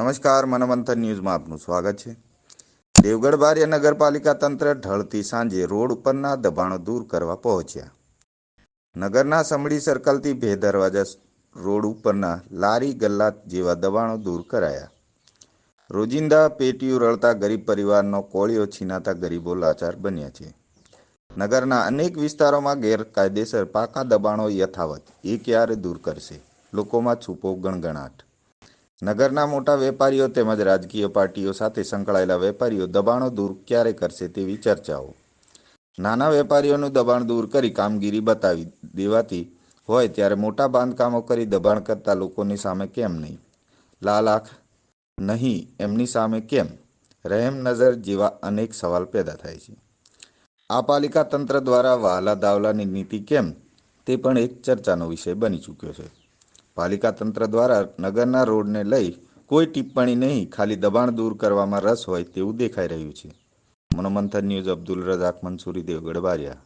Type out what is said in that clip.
નમસ્કાર મનમંથન ન્યૂઝમાં આપનું સ્વાગત છે. દેવગઢ બારિયા નગરપાલિકા તંત્ર ઢળતી સાંજે રોડ ઉપરના દબાણો દૂર કરવા પહોંચ્યા. નગરના સમડી સર્કલથી બે દરવાજા રોડ ઉપરના લારી ગલ્લા જેવા દબાણો દૂર કરાયા. રોજિંદા પેટીઓ રળતા ગરીબ પરિવારનો કોળીઓ છીનાતા ગરીબો લાચાર બન્યા છે. નગરના અનેક વિસ્તારોમાં ગેરકાયદેસર પાકા દબાણો યથાવત, એ ક્યારે દૂર કરશે? લોકોમાં છૂપો ગણગણાટ. નગરના મોટા વેપારીઓ તેમજ રાજકીય પાર્ટીઓ સાથે સંકળાયેલા વેપારીઓ દબાણો દૂર ક્યારે કરશે તેવી ચર્ચાઓ. નાના વેપારીઓનું દબાણ દૂર કરી કામગીરી બતાવી દેવાતી હોય ત્યારે મોટા બાંધકામો કરી દબાણ કરતા લોકોની સામે કેમ નહીં? લાલ આંખ નહીં, એમની સામે કેમ? રહેમ નજર જેવા અનેક સવાલ પેદા થાય છે. આ પાલિકા તંત્ર દ્વારા વહાલા દાવલાની નીતિ કેમ? તે પણ એક ચર્ચાનો વિષય બની ચૂક્યો છે. પાલિકા તંત્ર દ્વારા નગરના રોડને લઈ કોઈ ટિપ્પણી નહીં, ખાલી દબાણ દૂર કરવામાં રસ હોય તેવું દેખાઈ રહ્યું છે. મનોમંથન ન્યૂઝ અબ્દુલ રઝાક, મંસૂરી દેવગઢ બારિયા